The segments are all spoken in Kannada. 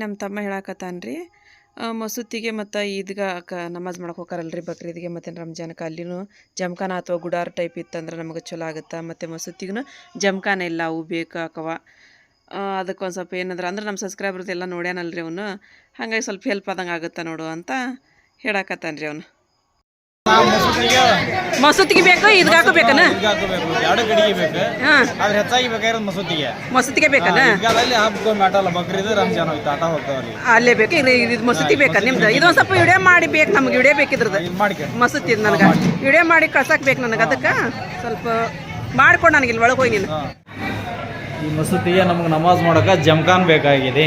ನಮ್ಮ ತಮ್ಮ ಹೇಳಾಕತ್ತಾನ ರೀ ಮಸೂತಿಗೆ ಮತ್ತು ಈದ್ಗಾಕ ನಮಾಜ್ ಮಾಡಕ್ಕೆ ಹೋಗಾರಲ್ರಿ ಬಕ್ರೀದ್ಗೆ ಮತ್ತು ರಂಜಾನಕ್ಕೆ ಅಲ್ಲಿನೂ ಜಮ್ಖಾನ ಅಥವಾ ಗುಡಾರ ಟೈಪ್ ಇತ್ತಂದ್ರೆ ನಮಗೆ ಚಲೋ ಆಗುತ್ತೆ, ಮತ್ತು ಮಸೂತಿಗೂ ಜಮ್ಖಾನ ಇಲ್ಲ, ಅವು ಬೇಕಾಕವ ಅದಕ್ಕೆ ಒಂದು ಸ್ವಲ್ಪ ಏನಂದ್ರೆ ಅಂದ್ರೆ ನಮ್ಮ ಸಬ್ಸ್ಕ್ರೈಬರ್ದೆಲ್ಲ ನೋಡ್ಯಾನಲ್ರಿ ಅವನು, ಹಾಗಾಗಿ ಸ್ವಲ್ಪ ಹೆಲ್ಪ್ ಆದಂಗೆ ಆಗುತ್ತೆ ನೋಡು ಅಂತ ಹೇಳಕತ್ತಾನ್ರಿ ಅವನು. ಮಸೂತಿಗೆ ಬೇಕು ಈದ್ಗಾಕ ಬೇಕನ? ಎರಡು ಕಡೆಗೆ ಬೇಕು ಆದ್ರೆ ಹೆಚ್ಚಾಗಿ ಬೇಕಾಗಿರೋದು ಮಸೂತಿಗೆ. ಮಸೂತಿಗೆ ಬೇಕನ? ಈಗಾದಲ್ಲಿ ಹಬ್ಬ ಮ್ಯಾಟಲ್ಲ ಬಕ್ರೀದ್ ರಂಜಾನ್ ಹೋಯ್ತು ಆಟ ಹೋಗ್ತಾವಲ್ಲಿ ಅಲ್ಲೇ. ಬೇಕು ಇದು ಮಸೂತಿ ಬೇಕಾ ನಿಮ್ದು? ಇದೊಂದು ಸ್ವಲ್ಪ ವಿಡಿಯೋ ಮಾಡಿ ಬೇಕು ನಮ್ಗೆ ವಿಡಿಯೋ ಬೇಕಿದ್ರದ್ದು ಮಸೂತಿ ನನಗೆ. ವಿಡಿಯೋ ಮಾಡಿ ಕಳ್ಸಕ್ ಬೇಕು ನನಗೆ ಅದಕ್ಕೆ ಸ್ವಲ್ಪ ಮಾಡ್ಕೊಂಡು ನನಗೆ ಇಲ್ಲಿ ಒಳಗೆ ಹೋಗಿ ನೀನು. ಈ ಮಸೂತಿಗೆ ನಮ್ಗೆ ನಮಾಜ್ ಮಾಡಕ ಜಮ್ಖಾನ್ ಬೇಕಾಗಿದೆ.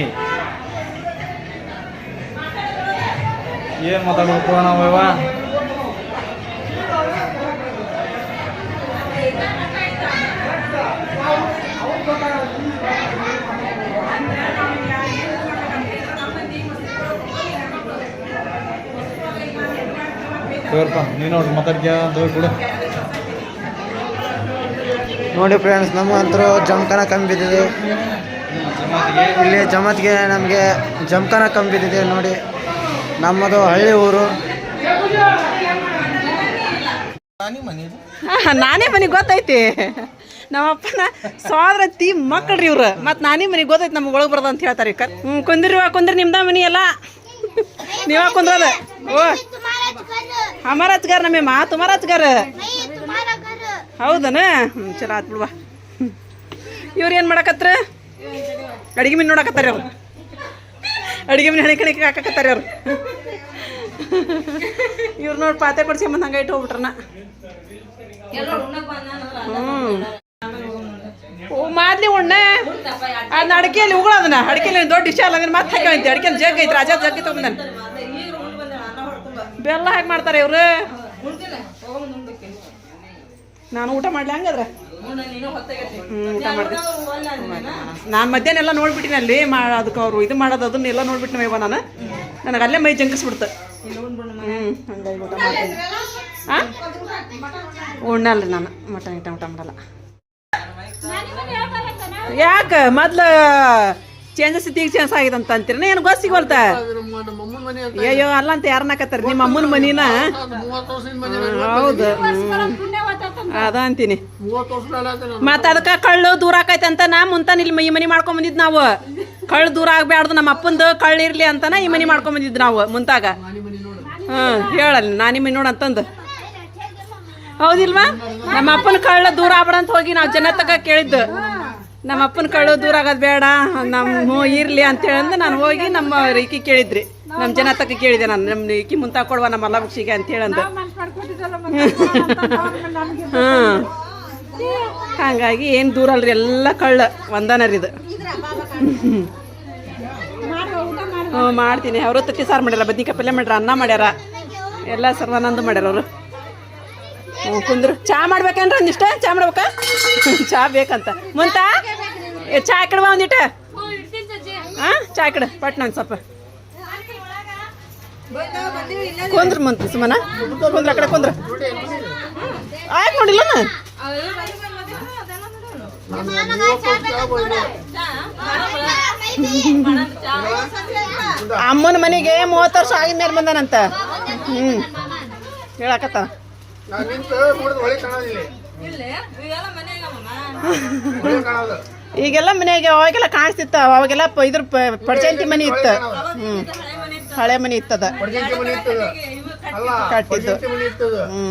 ಏನ್ ಮಾತಾಡ್ಬೇಕು ನಾವು ನೀನು ನೋಡ್ರಿ ಮಾತಾಡ್ತೀಯ ತಗೋ ಕೊಡು ನೋಡಿ ಫ್ರೆಂಡ್ಸ್ ನಮ್ಮ ಹತ್ರ ಜಮಖಾನ ಕಮ್ಮಿ ಬಿದ್ದಿದೆ ಇಲ್ಲಿ ಜಮತ್ಗೆ ನಮಗೆ ಜಮಖಾನ ಕಮ್ಮಿ ಬಿದ್ದಿದೆ ನೋಡಿ. ನಮ್ಮದು ಹಳ್ಳಿ ಊರು. ನಾನೇ ಮನೆ ಗೊತ್ತೈತಿ ನಮ್ಮಪ್ಪನ ಸೋದರತಿ ಮಕ್ಕಳು ಮಕ್ಕಳ್ರಿ ಇವ್ರು. ಮತ್ತು ನಾನೇ ಮನೆಗೆ ಗೊತ್ತೈತಿ ನಮ್ಗೆ ಒಳಗೆ ಬರೋದು ಅಂತ ಹೇಳ್ತಾರೆ ಕರ್ ಹ್ಞೂ ಕುಂದ್ರಿ ಕುಂದ್ರಿ ನಿಮ್ದ ಮನಿ ಎಲ್ಲ. ನೀವ ಕುಂದ್ರದ. ಓ. ಹಮಾರ ಹಚ್ಗಾರ ನಮ್ಮ ಮಾ ತುಮಾರ ಹತ್ಗಾರ ಹೌದನ? ಹ್ಞೂ ಚಲೋ ಆತ್ ಬಿಡ್ವಾ. ಇವ್ರು ಏನು ಮಾಡಕತ್ರ? ಅಡಿಗೆ ಮೀನು ನೋಡಕತ್ತಾರೆ ಅವ್ರು. ಅಡುಗೆ ಮೀನು ಹಣಿ ಕಣಿಕೆ ಹಾಕಕತ್ತಾರೆ ಅವ್ರು. ಇವ್ರು ನೋಡಿ ಪಾತೆ ಕೊಡ್ಸ್ಕೊಂಬಂದು ಹಂಗೆ ಇಟ್ಟು ಹೋಗ್ಬಿಟ್ರನ. ಹ್ಞೂ ಮಾದ್ಲಿ ಉಣ್ಣ. ಅದನ್ನ ಅಡಿಕೆಯಲ್ಲಿ ಉಗುಳು ಅದನ್ನ. ದೊಡ್ಡ ಇಷ್ಟ ಅಲ್ಲ, ಅದನ್ನ ಮತ್ತೆ ಹಾಕಿ ಅಡಿಕೆಯಲ್ಲಿ ಜಗ್ ಐತಿ ರಾಜ ಜಗ್ ತೊಗೊಂಬಂದ ಬೆಲ್ಲ ಹಾಕಿ ಮಾಡ್ತಾರೆ ಇವ್ರು. ನಾನು ಊಟ ಮಾಡ್ಲಿ ಹಂಗದ್ರ? ಊಟ ನಾನು ಮಧ್ಯಾಹ್ನ ಎಲ್ಲ ನೋಡ್ಬಿಟ್ಟಿನಿ ಅಲ್ಲಿ ಅದಕ್ಕೆ ಅವರು ಇದು ಮಾಡೋದು ಅದನ್ನೆಲ್ಲ ನೋಡ್ಬಿಟ್ಟಿನ ಇವ ನಾನು. ನನಗೆ ಅಲ್ಲೇ ಮೈ ಜಂಕಿಸ್ಬಿಡ್ತು. ಹ್ಞೂ ಹಂಗಾಗಿ ಊಟ ಮಾಡ್ತೀನಿ. ಹಾಂ ಉಣ್ಣಲ್ರಿ ನಾನು, ಮಟನ್ ಐಟಮ್ ಊಟ ಮಾಡಲ್ಲ. ಯಾಕೆ? ಮೊದ್ಲ ಚೇಂಜಸ್ ಇತ್ತೀಗ ಚೇಂಜ್ ಆಗಿದೆ ಅಂತ ಅಂತೀರಿ. ಏನು ಗೊತ್ತ ಸಿಗೋಲ್ತ? ಅಯ್ಯೋ ಅಲ್ಲ ಅಂತ ಯಾರನ್ನ ಹಾಕತ್ತಾರ ನಿಮ್ಮ ಅಮ್ಮನ ಮನಿನ? ಹೌದು. ಅದ ಅಂತೀನಿ. ಮತ್ತ ಅದಕ್ಕ ಕಳ್ಳು ದೂರ ಆಕೈತೆ ಅಂತ ನಾ ಮುಂತಾನ ಇಲ್ಲಿ ಈ ಮನಿ ಮಾಡ್ಕೊಂಡ್ ಬಂದಿದ್ ನಾವು. ಕಳ್ಳು ದೂರ ಆಗ್ಬ್ಯಾಡ್ದು ನಮ್ಮ ಅಪ್ಪಂದು ಕಳ್ಳು ಇರ್ಲಿ ಅಂತಾನ ಈ ಮನಿ ಮಾಡ್ಕೊಂಡ್ ಬಂದಿದ್ ನಾವು ಮುಂತಾಗ. ಹ್ಮ್ ಹೇಳಲ್ಲ ನಾನಿ ಮನಿ ನೋಡಂತಂದು ಹೌದಿಲ್ವಾ? ನಮ್ಮ ಅಪ್ಪನ ಕಳ್ಳ ದೂರ ಆಗ್ಬೇಡ ಅಂತ ಹೋಗಿ ನಾವು ಜನ ತಗ ಕೇಳಿದ್ದು. ನಮ್ಮ ಅಪ್ಪನ ಕಳ್ಳು ದೂರ ಆಗೋದು ಬೇಡ ನಮ್ಮ ಹ್ಞೂ ಇರ್ಲಿ ಅಂತ ಹೇಳಂದು ನಾನು ಹೋಗಿ ನಮ್ಮ ಈಕಿ ಕೇಳಿದ್ರಿ. ನಮ್ಮ ಜನ ತಕ್ಕ ಕೇಳಿದೆ ನಾನು ನಮ್ಮ ಈಕಿ ಮುಂತಾ ಕೊಡುವ ನಮ್ಮ ಅಲ್ಲ ಬುಕ್ಷಿಗೆ ಅಂತ ಹೇಳಂದು ಹಾಂ. ಹಾಗಾಗಿ ಏನು ದೂರ ಅಲ್ರಿ ಎಲ್ಲ ಕಳ್ಳ ಒಂದನರಿ ಇದು ಹ್ಞೂ ಮಾಡ್ತೀನಿ. ಅವರು ತತ್ತಿ ಸಾರು ಮಾಡ್ಯಾರ ಬದ್ನಿಕಾಯಿ ಪಲ್ಯ ಮಾಡ್ಯಾರ ಅನ್ನ ಮಾಡ್ಯಾರ. ಎಲ್ಲ ಸರ್ವಾನಂದ ಮಾಡ್ಯಾರ ಅವರು. ಕುಂದ್ರು. ಚಾ ಮಾಡ್ಬೇಕೇನ್ರ ಒಂದಿಷ್ಟ? ಚಾ ಮಾಡ್ಬೇಕಾ? ಚಾ ಬೇಕಂತ. ಮುಂತ? ಚಾ ಕಡುವ ಒಂದಿಟ. ಹಾಂ ಚಾ ಕಡೆ. ಪಟ್ನ ಒಂದು ಸ್ವಲ್ಪ. ಕುಂದ್ರ ಮುಂತ ಸುಮನ. ಕುಂದ್ರ ಕಡೆ ಕುಂದ್ರ. ಆಯ್ತು ನೋಡಿಲ್ಲ ಅಮ್ಮನ ಮನೆಗೆ ಮೂವತ್ತು ವರ್ಷ ಆಗಿದ್ಮೇಲೆ ಬಂದಾನಂತ. ಹ್ಞೂ ಹೇಳಕತ್ತ ಈಗೆಲ್ಲ ಮನೆಗೆ ಅವಾಗೆಲ್ಲ ಕಾಣಿಸ್ತಿತ್ತ ಅವಾಗೆಲ್ಲ ಪ- ಇದ್ರ ಪ- ಪಡ್ಚಂತಿ ಮನೆ ಇತ್ತು. ಹ್ಞೂ ಹಳೆ ಮನೆ ಇತ್ತದ. ಕಟ್ಟಿದ್ದು. ಹ್ಞೂ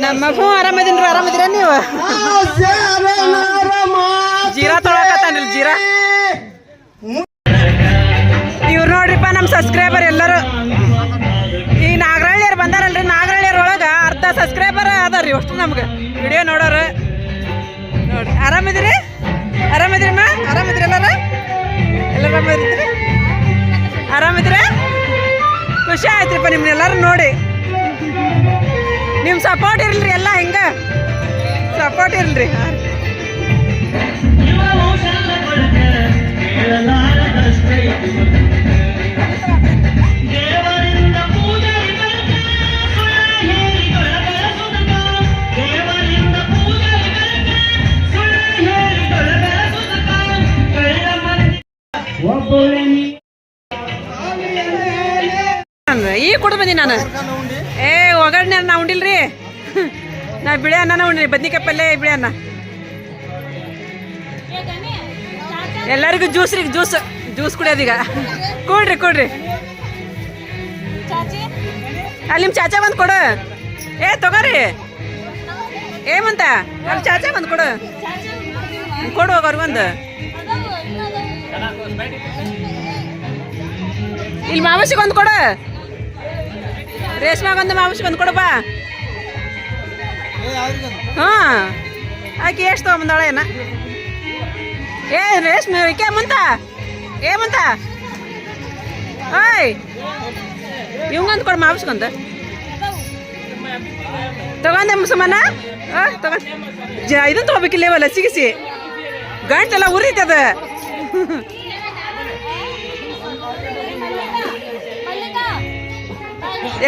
ನಮ್ಮ ಹ್ಞೂ ಆರಾಮದಿನ್ರಿ ಆರಾಮದಿರ ನೀವು? ಜೀರಾ ತೊಳಕತ್ತಾನಿಲ್ ಜೀರಾ? ನಮ್ಮ ಸಬ್ಸ್ಕ್ರೈಬರ್ ಎಲ್ಲರೂ. ಈ ನಾಗರಳ್ಳಿಯರು ಬಂದಾರಲ್ರಿ ನಾಗರಳ್ಳಿಯರೊಳಗೆ ಅರ್ಧ ಸಬ್ಸ್ಕ್ರೈಬರ್ ಅದಾರ್ರಿ ಅಷ್ಟು ನಮ್ಗೆ. ವಿಡಿಯೋ ನೋಡೋರು. ನೋಡ್ರಿ. ಆರಾಮಿದ್ರಿ ಆರಾಮಿದ್ರಿ ಮಾ ಆರಾಮಿದ್ರಿ ಎಲ್ಲಾರ? ಎಲ್ಲರೂ ಆರಾಮಿದ್ರಿ ಆರಾಮಿದ್ರಿ ಖುಷಿ ಆಯ್ತ್ರಿಪ್ಪ ನಿಮ್ಮನ್ನೆಲ್ಲರೂ ನೋಡಿ. ನಿಮ್ಮ ಸಪೋರ್ಟ್ ಇರಲ್ರಿ ಎಲ್ಲ ಹಿಂಗೆ. ಸಪೋರ್ಟ್ ಇರಲ್ರಿ. ನಾನು ಪಲ್ಯ ಬಿಳಿ ಅನ್ನ. ಎಲ್ಲರಿಗೂ ಜ್ಯೂಸ್ ರೀ ಜ್ಯೂಸ್ ಜ್ಯೂಸ್ ಕುಡಿಯೋದೀಗ ಕೊಡ್ರಿ ಕೊಡ್ರಿ. ಅಲ್ಲಿ ನಿಮ್ಮ ಚಾಚಾ ಬಂದು ಕೊಡು. ಏ, ತಗೋರಿ. ಏಮಂತ ಅಲ್ಲಿ ಚಾಚಾ ಬಂದು ಕೊಡು. ಕೊಡು ಹೋಗೋರು ಒಂದು ಇಲ್ಲಿ ಮಾವಸಿಗೆ ಒಂದು ಕೊಡು. ರೇಷ್ಮಾಗೊಂದು ಒಂದು ಕೊಡು ಬಾ. ಹಾಂ. ಆಕೆ ಎಷ್ಟು ತೊಗೊಂಬಂದಾಳ ಏನ? ಏ, ರೇಷ್ಮೆ ಏಕೆ ಮುಂತ. ಏ, ಮುಂತ. ಓಯ್. ಇವಂಗೊಂದು ಕೊಡು, ಮಾವಸ್ಕೊಂತ. ತಗೊಂಡೆ ಮುಸಮ್ಮನ ತಗೊಂಡ್. ಜ ತಗೋಬೇಕಿಲ್ಲ, ಇವಲ್ಲ ಸಿಗಿಸಿ. ಗಂಟೆಲ್ಲ ಉರಿತದ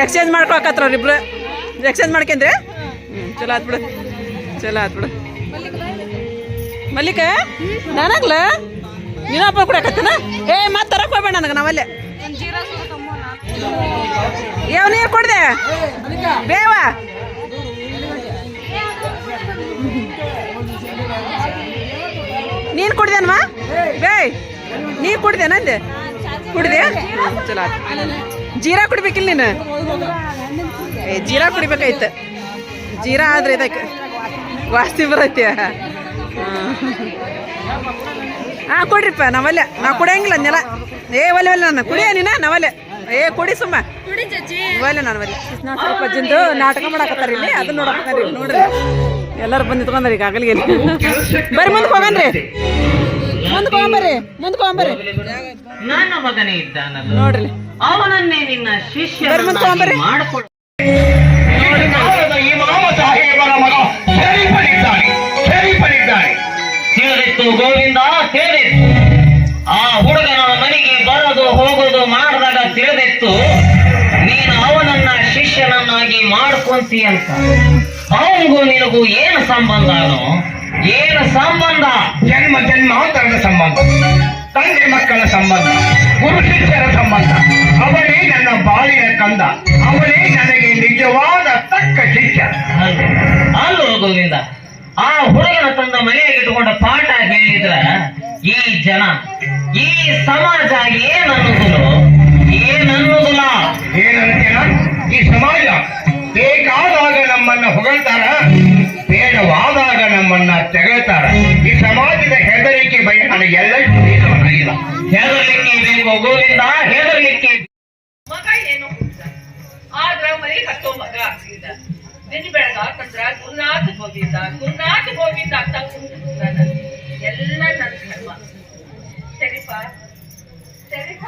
ಎಕ್ಸ್ಚೇಂಜ್ ಮಾಡ್ಕೊಳಕತ್ರ ಅವ್ರಿಬ್ರು ಎಕ್ಸ್ಚೇಂಜ್ ಮಾಡ್ಕೊಂಡ್ರೆ? ಹ್ಞೂ ಚಲೋ ಆತ್ ಬಿಡು. ಚಲೋ ಆತ್ ಬಿಡು. ಮಲ್ಲಿಕ, ನಾನಾಗ್ಲ? ನೀನಪ್ಪ ಕೊಡಕತ್ತನ? ಏ, ಮತ್ತೆ ತರಕ್ ಹೋಗ್ಬೇಡ ನನಗೆ ನಾವಲ್ಲೇ ಯಾವ ನೀರು ಕೊಡ್ದೆ? ಬೇವ? ನೀನು ಕುಡ್ದೇನಮ್ಮ ಬೇ, ನೀ ಕುಡ್ದೇನಂದೆ ಕುಡ್ದೆ? ಚಲೋ ಜೀರಾ ಕುಡಿಬೇಕಿಲ್ಲ ನೀನು? ಏ, ಜೀರಾ ಕುಡಿಬೇಕಾಯ್ತು. ಜೀರಾ ಆದ್ರೆ ಇದಕ್ಕೆ ವಾಸ್ತಿ ಬರತ್ತೆ. ಹಾಂ. ಕೊಡ್ರಿಪ್ಪ ನಾವಲ್ಲೇ. ನಾ ಕುಡಿಯಂಗಿಲ್ಲ ನೆಲ. ಏ ಒಲೆ ಒಲೆ ನಾನು. ಕುಡಿಯ ನೀನ? ನಾವಲ್ಲೇ. ಏ ಕುಡಿ ಸುಮ್ಮ. ಒಲೆ ನಾನು ಒಲೆ. ಸ್ವಲ್ಪ ನಾಟಕ ಮಾಡಾಕತ್ತಾರ ಇಲ್ಲಿ. ಅದನ್ನ ನೋಡಕತ್ತಾರ ನೋಡ್ರಿ. ಎಲ್ಲರೂ ಬಂದು ನಿಂತ್ಕೊಂಡ್ರಿ ಈಗ ಆಗಲಿಗೆ ಬರ್ರಿ ಮುಂದ್ ಹೋಗನ್ರಿ ಮುಂದಕ್ಕೆ ಹೋಗಂಬರ್ರಿ ಮುಂದಕ್ಕೆ ಹೋಗಂಬರ್ರಿ ನನ್ನ ಮಗನೇ ಇದ್ದಾನಲ್ಲ. ನೋಡ್ರಿ. ಅವನನ್ನೇ ನಿನ್ನ ಬರ್ರಿ ಮುಂದಕ್ಕೆ ಹೋಗಂಬರ್ರಿ ತಿಳಿದಿತ್ತು ಗೋವಿಂದ ತಿಳಿದಿತ್ತು ಆ ಹುಡುಗನ ಮನೆಗೆ ಬರೋದು ಹೋಗೋದು ಮಾಡಿದಾಗ ತಿಳಿದಿತ್ತು. ನೀನು ಅವನನ್ನ ಶಿಷ್ಯನನ್ನಾಗಿ ಮಾಡ್ಕೊಂತಿ ಅಂತ. ಅವನಿಗೂ ನಿನಗೂ ಏನು ಸಂಬಂಧನೋ ಏನು ಸಂಬಂಧ? ಜನ್ಮ ಜನ್ಮಾಂತರದ ಸಂಬಂಧ. ತಂದೆ ಮಕ್ಕಳ ಸಂಬಂಧ. ಗುರು ಶಿಷ್ಯರ ಸಂಬಂಧ. ಅವನೇ ನನ್ನ ಬಾಳಿನ ಕಂದ. ಅವನೇ ನನಗೆ ನಿಜವಾದ ತಕ್ಕ ಶಿಷ್ಯ. ಅಲ್ಲೋ ಗೋವಿಂದ ಆ ಹುಡುಗನ ತಂದ ಮನೆಯಲ್ಲಿ ಇಟ್ಕೊಂಡ ಪಾಠ ಹೇಳಿದ್ರ ಈ ಜನ ಈ ಸಮಾಜ ಏನನ್ನುವುದಿಲ್ಲೋ ಏನನ್ನುವುದಿಲ್ಲ ಏನಂತೇನ ಈ ಸಮಾಜ ಬೇಕಾದಾಗ ನಮ್ಮನ್ನ ಹೊಗಳ್ತಾರ ಬೇಡವಾದಾಗ ನಮ್ಮನ್ನ ತೆಗಳ್ತಾರ. ಈ ಸಮಾಜದ ಹೆದರಿಕೆ ಭಯ ನನಗೆಲ್ಲ ಇಲ್ಲ ಹೆದರ್ಲಿಕ್ಕೆ ಬೇಕು ಗೋವಿಂದ ಹೆದರ್ಲಿಕ್ಕೆ ಮಗ ಏನು? ಆದ್ರ ಮರಿ ಕಟ್ಟೋ ಮಗ ಆಗ್ತಿದ್ದ ದಿನ ಬೆಳಗಾಕಂದ್ರ ಗುರುನಾಥ ಗೋವಿಂದ ಗುರುನಾಥ ಗೋವಿಂದ ಅಂತ ಎಲ್ಲ ನನ್ನ ಧರ್ಮ. ಸರಿಪ ಸರಿಪ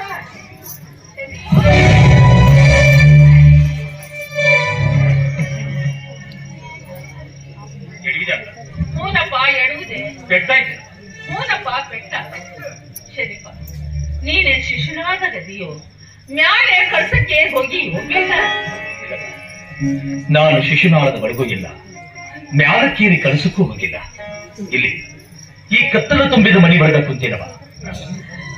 ಹೂನಪ್ಪ ಎಡುವುದೇ ಕೆಟ್ಟಾಯ್ತು ಹೂನಪ್ಪ ಬೆಟ್ಟ ಶರೀಫ ನೀನೇ ಶಿಶುನಾದ ಗದಿಯೋ ಮ್ಯಾಲೆ ಕಳ್ಸಕ್ಕೆ ಹೋಗಿ ಹೋಗ್ಬೇಕ ನಾನು ಶಿಶುನಾಳದ ಇಲ್ಲ ಮ್ಯಾರಕೀರಿ ಕಳಿಸಕ್ಕೂ ಹೋಗಿಲ್ಲ. ಇಲ್ಲಿ ಈ ಕತ್ತಲ ತುಂಬಿದ ಮನಿ ಬರೆದ ಕುಂತಿನವ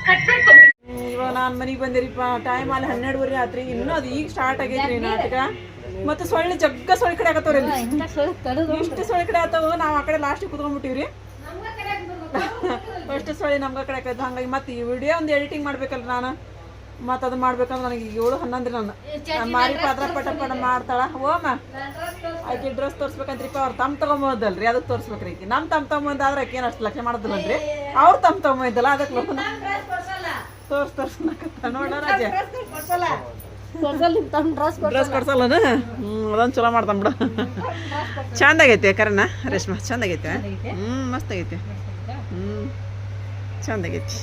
ಕತ್ತ ತುಂಬಿ ಇವಾಗ ನಾನು ಮನೆಗೆ ಬಂದಿರಿಪ್ಪ ಟೈಮ್ ಅಲ್ಲಿ ಹನ್ನೆರಡುವರೆ ಆತ್ರಿ ಇನ್ನೂ ಅದು ಈಗ ಸ್ಟಾರ್ಟ್ ಆಗೈತ್ರಿ ನಾಟಕ. ಮತ್ತೆ ಸೊಳ್ಳೆ ಜಗ್ಗ ಸೊಳ್ಳೆ ಕಡೆ ಆಗತ್ತವ್ರಿ ಎಷ್ಟು ಇಷ್ಟು ಸೊಳ್ಳೆ ಕಡೆ ಆತಾವ ನಾವು ಆ ಕಡೆ ಲಾಸ್ಟಿಗೆ ಕುತ್ಕೊಂಡ್ಬಿಟ್ಟಿವ್ರಿ. ಅಷ್ಟು ಸೊಳ್ಳೆ ನಮ್ಗ ಕಡೆ ಆಕೈತೆ ಹಂಗಾಗಿ ಮತ್ತೆ ಈ ವಿಡಿಯೋ ಒಂದು ಎಡಿಟಿಂಗ್ ಮಾಡ್ಬೇಕಲ್ರಿ ನಾನು. ಮತ್ತೆ ಅದು ಮಾಡ್ಬೇಕಂದ್ರೆ ನನಗೆ ಏಳು ಹನ್ನೊಂದ್ರಿ ನಾನು. ನಾನ್ ಮಾರಿ ಪಾತ್ರ ಪಟ ಪಟ ಮಾಡ್ತಾಳ. ಓಮ ಆಕೆ ಡ್ರೆಸ್ ತೋರಿಸ್ಬೇಕಂತ್ರಿಪ್ಪ ಅವ್ರು ತಮ್ಮ ತಗೊಂಬೋದಲ್ರಿ ಅದಕ್ಕೆ ತೋರ್ಸ್ಬೇಕ್ರಿ ಆಕಿ. ನಮ್ಮ ತಮ್ಮ ತಗೊಂಬಂದ ಆದ್ರೆ ಆಕೆ ಏನು ಅಷ್ಟು ಲಕ್ಷ ಮಾಡೋದಿಲ್ಲನ್ರಿ ಅವ್ರು ತಮ್ಮ ತಗೊಂಬಂದಲ್ಲ ಅದಕ್ಕೆ ಲೋಕನ ತೋರ್ಸ್ ತೋರ್ಸ್ನಕತ್ತ ನೋಡ ರಾಜ. ಡ್ರೆಸ್ ಕೊಡ್ಸಲ್ಲನ? ಹ್ಞೂ ಅದೊಂದು ಚಲೋ ಮಾಡ್ತಾನ ಬಿಡು. ಚಂದ ಆಗೈತೆ ಕರೆನ ರೇಷ್ಮಾ? ಚಂದ ಆಗೈತೆ ಹ್ಞೂ ಮಸ್ತ್ ಆಗೈತೆ. ಹ್ಞೂ ಚಂದ ಆಗೈತಿ.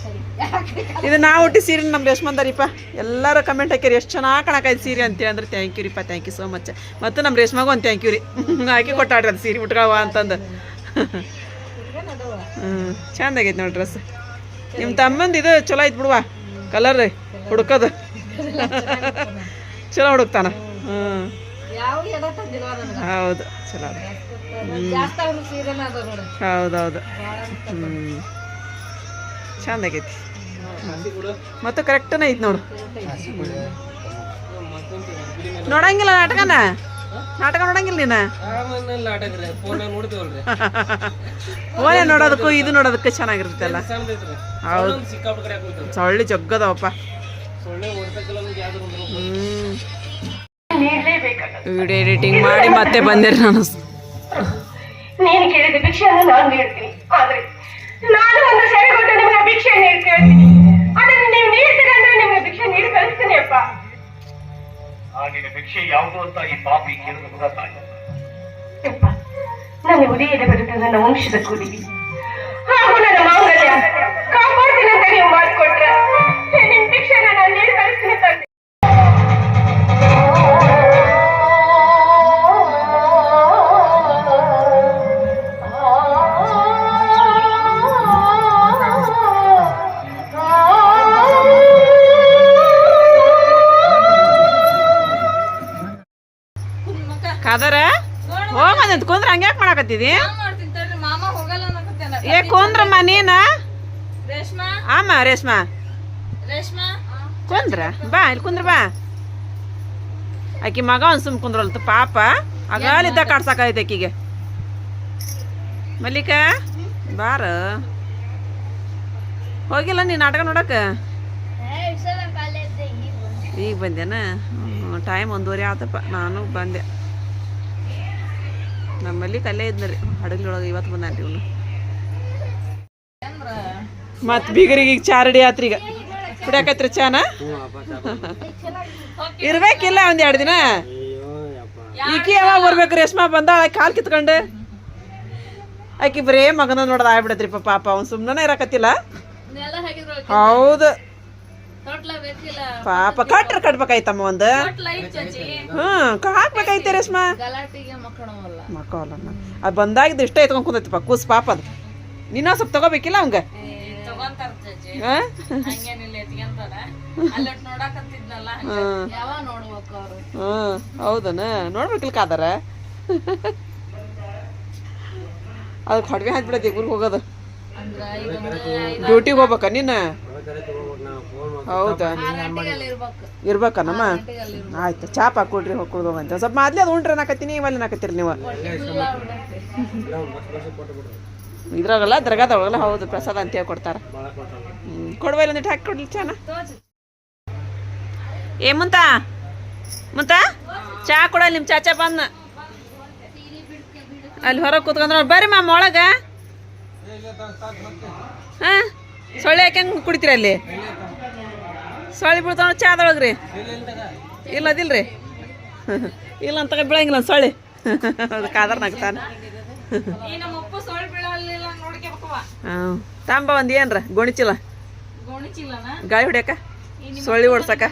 ಇದು ನಾ ಹುಟ್ಟಿ ಸೀರೆ ನಮ್ಮ ರೇಷ್ಮಂದರಿಪ್ಪ ಎಲ್ಲರೂ ಕಮೆಂಟ್ ಹಾಕ್ಯಾರಿ ಎಷ್ಟು ಚೆನ್ನಾಗಿ ಕಾಣಕೈತಿ ಸೀರೆ? ಅಂತೇಳಿ ಅಂದ್ರೆ ಥ್ಯಾಂಕ್ ಯು ರೀಪ್ಪ ಥ್ಯಾಂಕ್ ಯು ಸೋ ಮಚ್ ಮತ್ತು ನಮ್ಮ ರೇಷ್ಮಾಗೂ ಒಂದು ಥ್ಯಾಂಕ್ ಯು ರೀ. ಹಾಕಿ ಕೊಟ್ಟಾಡ್ರಿ ಅದು ಸೀರೆ ಉಟ್ಕೊವ ಅಂತಂದು. ಹ್ಞೂ ಚಂದ ಆಗೈತೆ ನೋಡಿ ಡ್ರೆಸ್. ನಿಮ್ಮ ತಮ್ಮಂದು ಇದು ಚಲೋ ಐತೆ ಬಿಡುವ ಕಲರ್ ಹುಡುಕೋದು. ಚಲೋ ಹುಡುಕ್ತಾನ. ಹ್ಞೂ ಹೌದು ಚಲೋ. ಹೌದೌದು ಹ್ಞೂ ಚಂದ ಆಗೈತಿ. ಮತ್ತು ಕರೆಕ್ಟನೇ ಐತಿ ನೋಡು. ನೋಡಂಗಿಲ್ಲ ನಾಟಕನ? ನಾಟಕ ನೋಡಂಗಿಲ್ಲ ನೀನು? ಓನೇ ನೋಡೋದಕ್ಕೂ ಇದು ನೋಡೋದಕ್ಕೂ ಚೆನ್ನಾಗಿರ್ತೈತಲ್ಲ. ಹೌದು. ಸೊಳ್ಳೆ ಜಗ್ಗದವಪ್ಪ. ವಿಡಿಯೋ ಎಡಿಟಿಂಗ್ ಮಾಡಿ ಮತ್ತೆ ಬಂದಿರ ನಾನು. ನೀನು ಕೇಳಿದ ಭಿಕ್ಷೆಯನ್ನು ನಾನು ನೀಡ್ತೀನಿ. ಆದ್ರೆ ನಾನು ಒಂದು ಸೆರೆ ಕೊಟ್ಟು ನಿಮ್ಗೆ ಭಿಕ್ಷೆ ನೀಡಿ ಕೇಳ್ತೀನಿ. ಅದನ್ನು ನೀವು ನೀಡ್ತೀರಂದ್ರೆ ನಿಮ್ಗೆ ಭಿಕ್ಷೆ ನೀಡಿ ಕಳಿಸ್ತೀನಿ ಅಪ್ಪ. ಆ ನಿನ್ನ ಭಿಕ್ಷೆ ಯಾವುದು ಅಂತ ಈ ಪಾಪಿ ಕೇಳಿದ ಯಪ್ಪ ನನ್ನ ಉಡಿಯದ ಬರುತ್ತೆ ನನ್ನ ವಂಶದ ಕೂಲಿಗೆ. ಹಾಗೂ ನನ್ನ ಮಾಂಗಲ್ಯ ಕಾಪಾಡ್ತೀನಿ ಅಂತ ನೀವು ಮಾತು ಕೊಟ್ರೆ ನಿಮ್ ಭಿಕ್ಷೆನ ನಾನು ನೀಡಿ ಕಳಿಸ್ತೀನಿ ತಂದೆ. ಹಂಗ್ಯಾಕ್ ಮಾಡಕತ್ತಿದಿ? ಏ ಕುಂದ್ರಮ್ಮ ನೀನ? ರೇಷ್ಮಾ? ಆಮ ರೇಷ್ಮಾ. ರೇಷ್ಮಾ? ಕುಂದ್ರ ಬಾ ಇಲ್ಲಿ ಕುಂದ್ರ ಬಾ. ಆಕಿ ಮಗ ಒಂದ್ ಸುಮ್ ಕುಂದ್ರಲ್ತು ಪಾಪ. ಅಗಾಲಿದ್ದ ಕಾಡ್ಸಾಕೈತೆ ಆಕಿಗೆ. ಮಲ್ಲಿಕ ಬಾರ. ಹೋಗಿಲ್ಲ ನೀ ನಾಟಕ ನೋಡಕ? ಈಗ ಬಂದೇನ ಟೈಮ್ ಒಂದೂವರೆ ಆತಪ್ಪ ನಾನು ಬಂದೆ. ನಮ್ಮಲ್ಲಿ ಕಲ್ಲೇ ಇದ್ನರಿ ಹಡಗಲೊಳಗೆ ಇವತ್ತು ಬಂದಾನ್ರಿ ಇವನು. ಮತ್ ಬೀಗರಿಗೆ ಈಗ ಚಾರಡಿ ಆತ್ರಿ ಈಗ. ಕುಡಿಯಾಕತ್ರಿ ಚಾನ? ಇರ್ಬೇಕಿಲ್ಲ ಒಂದ್ ಎರಡು ದಿನ. ಈಕಿ ಯಾವಾಗ ಬರ್ಬೇಕು ರೇಷ್ಮಾ ಬಂದ ಕಾಲ್ ಕಿತ್ಕೊಂಡು. ಆಕಿ ಬರೇ ಮಗನ ನೋಡದ ಆಗ್ಬಿಡತ್ರಿ ಪಾಪ ಅವ್ನು ಸುಮ್ಮನೆ ಇರಕತ್ತಿಲ್ಲ. ಹೌದು. ಪಾಪ ಕಟ್ರ ಕಟ್ಬೇಕಾಯ್ತಮ್ಮ ಒಂದು. ಹ್ಮ್ ಹಾಕ್ಬೇಕಾಯ್ತಿ ರೇಷ್ಮಾ. ಮಕ್ಕಳನ್ನ ಅದು ಬಂದಾಗಿದ್ದು ಇಷ್ಟ ಎತ್ಕೊಂಡ್ ಕುಂದೈತಿಪ್ಪ ಕೂಸ್ ಪಾಪ ಅದು. ನಿನ್ನ ಸ್ವಲ್ಪ ತಗೋಬೇಕಿಲ್ಲ ಅವಂಗ? ಹ್ಮ್ ಹೌದನ? ನೋಡ್ಬೇಕಿಲ್ಲ ಕಾದಾರ? ಅದಕ್ಕೆ ಹೊಡ್ವೆ ಹಾಕ್ಬಿಡತ್ತೆ ಊರಿಗೆ ಹೋಗೋದು. ಡ್ಯೂಟಿಗೆ ಹೋಗ್ಬೇಕ ನೀನು ಹೌದಾ? ಇರ್ಬೇಕನಮ್ಮ? ಆಯ್ತು ಚಾಪ್ ಹಾಕೊಡ್ರಿ ಅಂತ. ಸ್ವಲ್ಪ ಮೊದ್ಲೇ ಅದು ಉಂಟ್ರೆ ನಾಕತ್ತೀನಿ ಇವಲ್ಲಿ ನಾಕತ್ತೀರಿ ನೀವು. ಇದ್ರಾಗಲ್ಲ ದರ್ಗಾದೊಳಗಲ್ಲ ಹೌದು, ಪ್ರಸಾದ ಅಂತ ಹೇಳಿ ಕೊಡ್ತಾರ. ಕೊಡುವ ಒಂದಿಟ್ಟು ಹಾಕಿ ಕೊಡ್ಲಿ ಚಾನ. ಏ ಮುಂತ ಮುಂತ ಚಾ ಕೊಡಲ್ಲ ನಿಮ್ಮ ಚಾಚಾ ಬಂದ. ಅಲ್ಲಿ ಹೊರಗೆ ಕೂತ್ಕೊಂಡ್ರ ಬರ್ರಿ ಮಾಮ, ಒಳಗ. ಹಾ? ಸೊಳ್ಳೆ ಯಾಕೆ ಹೆಂಗೆ ಕುಡಿತೀರಿ ಅಲ್ಲಿ? ಸೊಳ್ಳೆ ಬೀಳ್ತಾವ ರೀ? ಇಲ್ಲ ಅದಿಲ್ರಿ ಇಲ್ಲ ಅಂತ ಬೀಳಂಗಿಲ್ಲ ಸೊಳ್ಳೆ. ಅದು ಕಾದರ್ ನಗ್ತಾನ ಹಾಂ. ತಾಂಬ ಒಂದು ಏನ್ರ? ಗೋಣಿಚೀಲ ಗಾಳಿ ಹೊಡ್ಯಾಕ? ಸೊಳ್ಳಿ ಓಡ್ಸಕ?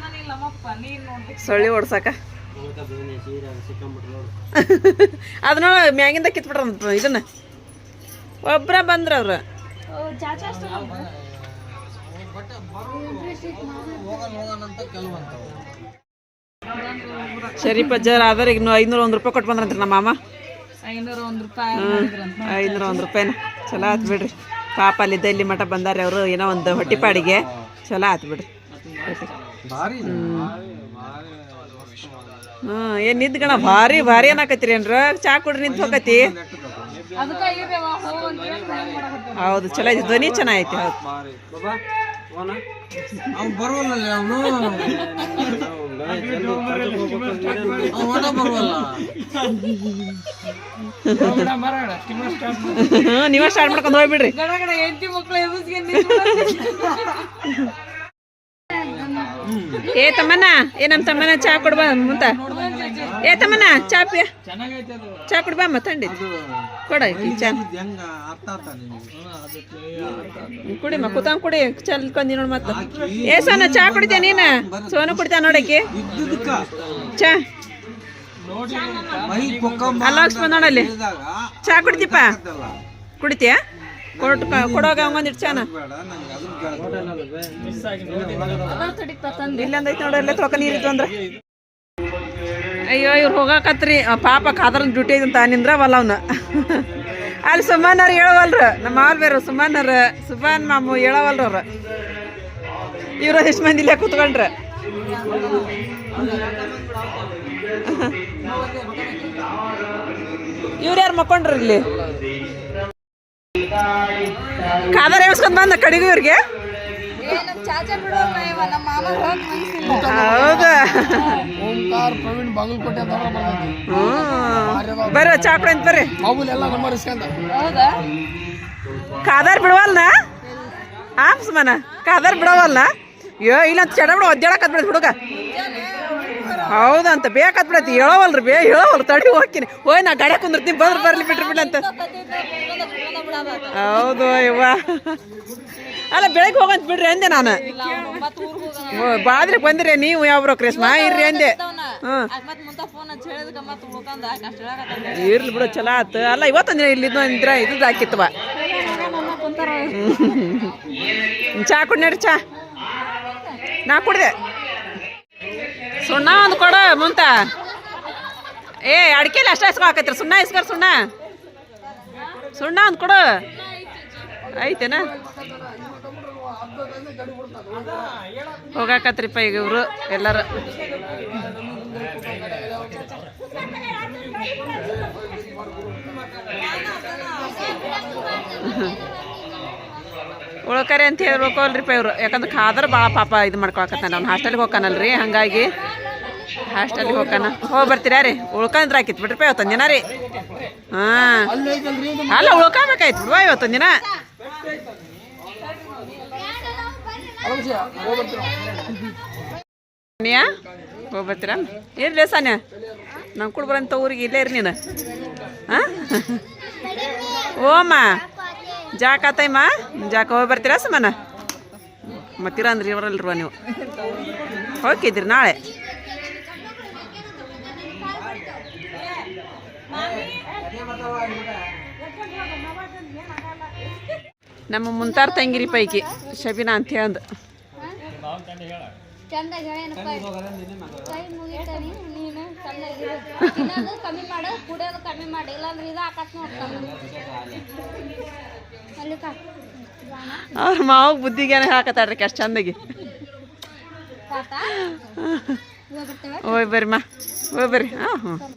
ಸೊಳ್ಳಿ ಓಡ್ಸಕ? ಅದನ್ನ ಮ್ಯಾಗಿಂದ ಕಿತ್ಬಿಟ್ರ ಇದನ್ನ. ಒಬ್ರ ಬಂದ್ರ ಅವ್ರು. ಚಾಚಾ ಪಜ್ಜಾರ ಶರೀಫ್ ಅಜ್ಜಾರ್ ಆದ್ರೆ ಈಗ ಐನೂರ ಒಂದು ರೂಪಾಯಿ ಕೊಟ್ಟು ಬಂದ್ರಂತ್ರಿ ನಮ್ಮ ಮಾಮ. ಐನೂರ ಒಂದ್ ರೂಪಾಯಿ ಐನೂರ ಒಂದು ರೂಪಾಯಿನ. ಚಲೋ ಆತ್ ಬಿಡ್ರಿ. ಪಾಪ ಅಲ್ಲಿದ್ದ ಇಲ್ಲಿ ಮಠ ಬಂದಾರೆ ಅವರು ಏನೋ ಒಂದು ಹೊಟ್ಟಿಪಾಡಿಗೆ. ಚಲೋ ಆತ್ ಬಿಡ್ರಿ. ಹ್ಞೂ ಏನು ನಿಂತ್ಕಣ ಭಾರಿ ಭಾರಿ ಏನಾಕತ್ರಿ ಏನ್ರ? ಚಾ ಕುಡ್ರಿ ನಿಂತು ಹೋಗತಿ? ಹೌದು ಚಲೋ ಐತಿ ಧ್ವನಿ ಚೆನ್ನಾಗೈತಿ ಹೌದು. ಅವ್ನು? ಬರುವಲ್ಲ ಅವನು? ಅವನ ಬರುವಲ್ಲ? ನೀವ ನೀವೇ ಸ್ಟಾರ್ಟ್ ಮಾಡ್ಕೊಂಡು ಹೋಗ್ಬಿಡ್ರಿ. ಏ ತಮ್ಮನ ಏ ನಮ್ಮ ತಮ್ಮನ ಚಾ ಕೊಡ್ಬಾ ಮುಂತ ಏ ತಮ್ಮನ ಚಾ ಪಿ ಚಾ ಕೊಡ್ಬಾ ಮತ್ತಂಡಿ ಕೊಡ ಆತ ನಿಮ್ಗೆ. ಕುಡಿ ಮ ಕೂತಂಗ್ ಕುಡಿ ಚಲ್ಕೊಂಡಿ ನೋಡ್ ಮತ್ತ. ಏ ಸೋನ ಚಾ ಕುಡಿತ್ಯಾ ನೀನ? ಸೋನು ಕುಡಿತಾ ನೋಡಕ್ಕೆ ಚಾ. ಮೈ ಪೊಕ್ಕ ಅಲ್ಲ ಲಕ್ಷ್ಮಣ ನೋಡಲ್ಲಿ. ಚಾ ಕುಡಿತಿಪ್ಪ ಕುಡಿತೀಯಾ? ಕೊಟ್ಟು ಕೊಡೋಗ ಒಂದಿಟ್ಟು ಚಾನ. ಇಲ್ಲಂದೈತೆ ನಂಗೆ ಅದನ್ನ ಕೇಳ್ತಾರೆ ಇಲ್ಲಂದೈತಿ ನೋಡ ಎಲ್ಲ ತೊಕ ನೀರಿತ್ತು ಅಂದ್ರೆ. ಅಯ್ಯೋ, ಇವ್ರು ಹೋಗಾಕತ್ರಿ. ಪಾಪ ಕಾದ್ರ ಡ್ಯೂಟಿ ಐತೆ ಅಂತ ನಿಂದ್ರವಲ್ಲ ಅವನು. ಅಲ್ಲಿ ಸುಮ್ಮನವ್ರು ಹೇಳವಲ್ರು. ನಮ್ಮ ಮಾಲ್ ಬೇರೆ ಸುಮಾನರ್ ಸುಮಾನ್ ಮಾಮು ಹೇಳವಲ್ರು ಅವ್ರು. ಇವ್ರು ಎಷ್ಟು ಮಂದಿ ಇಲ್ಲೇ ಕೂತ್ಕೊಂಡ್ರೆ. ಇವ್ರು ಯಾರು ಮಕ್ಕೊಂಡ್ರಿ ಇಲ್ಲಿ? ಕಾದರ್ ಎಬ್ಸ್ಕೊಂಡ್ ಬಂದ ಕಡಿಗೂ ಇವ್ರಿಗೆ? ಹೌದಾ ಓಂಕಾರ ಪ್ರವೀಣ್ ಬಾಗಲಕೋಟೆ ಅಂತ ಬರ್ರಿ ಚಾ ಕುಡಿ ಅಂತ ಬರ್ರಿ ಮಾಮೂಲಿ ಎಲ್ಲ ನಂಬರ್ ಇಸ್ಕೊಂಡ ಹೌದಾ ಕಾದಾರ್ ಬಿಡವಲ್ನ ಆಪ್ಸ್ ಮನ ಕಾದಾರ್ ಬಿಡವಲ್ನ ಯೋ ಇಲ್ಲಂತ ಚಡ ಬಿಡು ಒದ್ದಾಡಕ್ ಬಿಡತ್ ಹುಡುಗ ಹೌದಂತ ಬೇಕತ್ ಬಿಡತಿ ಹೇಳೋವಲ್ರಿ ಬೇ ಹೇಳವಲ್ರಿ ತಡಿ ಹೋಗ್ತೀನಿ ಹೋಯ್ ನಾ ಗಡೆ ಕುಂದಿರ್ತೀನಿ ಬಂದ್ರೆ ಬರ್ಲಿ ಬಿಟ್ರಿ ಬಿಡಂತ ಹೌದು ಯವ್ವ ಅಲ್ಲ ಬೆಳಗ್ಗೆ ಹೋಗಂತ ಬಿಡ್ರಿ ಅಂದೆ ನಾನು. ಬಾದ್ರಿ ಬಂದ್ರೆ ನೀವು ಯಾವ ಬ್ರೋಕ್ರೇಸ್ಮಾ ಇರ್ರಿ ಅಂದೆ. ಹ್ಮ್. ಇರ್ಲಿ ಬಿಡು ಚಲೋ ಆತು. ಅಲ್ಲ ಇವತ್ತೊಂದಿನ ಇಲ್ಲಿ ಅಂದ್ರ ಇದು ಹಾಕಿತ್ತವ ಚಾ ಕುಡಿ ನಡ್ರಿ ಚಾ. ನಾ ಕುಡ್ದೆ. ಸುಣ್ಣ ಒಂದು ಕೊಡ ಮುಂತ. ಏ ಅಡಿಕೆಲಿ ಅಷ್ಟ ಹಾಕತ್ರಿ ಸುಣ್ಣ ಇಸ್ಕರ್ ಸುಣ್ಣ. ಸುಣ್ಣ ಒಂದು ಕೊಡು. ಐತೇನ? ಹೋಗಾಕತ್ರಿಪ್ಪ ಈಗ ಇವರು ಎಲ್ಲರೂ. ಉಳ್ಕರಿ ಅಂತ ಹೇಳ್ಬೇಕು ಅಲ್ರಿಪ್ಪ ಇವರು. ಯಾಕಂದ್ರೆ ಕಾದ್ರೆ ಭಾಳ ಪಾಪ ಇದು ಮಾಡ್ಕೊಳಕತ್ತಾನ. ಅವ್ನು ಹಾಸ್ಟೆಲ್ಗೆ ಹೋಗ್ಕಾನಲ್ರಿ, ಹಂಗಾಗಿ ಹಾಸ್ಟೆಲ್ಗೆ ಹೋಗ್ಕಾನ. ಹೋಗಿ ಬರ್ತೀರಾ ರೀ? ಉಳ್ಕಂದ್ರೆ ಹಾಕಿತ್ ಬಿಡ್ರಿಪ್ಪ ಇವತ್ತೊಂದು ದಿನ ರೀ. ಹಾಂ. ಅಲ್ಲ ಉಳ್ಕೊಬೇಕಾಯ್ತು ಬಿಡುವ ಇವತ್ತೊಂದು ದಿನ? ನೀಯಾ ಹೋಗಿ ಬರ್ತೀರಾ ಇರ್ಲಿ ಸಾನ್ಯ ನಂಗೆ ಕೂಡ ಬರಂತ ಊರಿಗೆ ಇಲ್ಲೇ ಇರಿ ನೀನು. ಹಾಂ ಓಮ್ಮ ಜಾಕ ಆತೈಮ್ಮ ಜಾಕ ಹೋಗಿ ಬರ್ತೀರಾ ಸುಮ್ಮನ ಮತ್ತಿರ ಅಂದ್ರಿ ಇವರಲ್ರುವ ನೀವು. ಹೋಗಿದ್ರಿ ನಾಳೆ. ನಮ್ಮ ಮುಂತಾರ ತಂಗಿರಿ ಪೈಕಿ ಶಬಿನಾ ಅಂತ ಹೇಳ್ದು. ಕಮ್ಮಿ ಮಾಡು ಕುಡಿಯೋದು ಕಮ್ಮಿ ಮಾಡಿ ಇಲ್ಲಾಂದ್ರೆ ಇದು ನೋಡ್ತಾನ ಅವ್ರ ಮಾವ ಬುದ್ಧಿಗೇನೆ ಹಾಕತಾಡ್ರಿ ಅಷ್ಟು ಚಂದಾಗಿ. ಓಯ್ ಬರ್ರಿ ಮಾ ಓಯ್ ಬರ್ರಿ. ಹಾಂ ಹ್ಞೂ